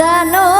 কানো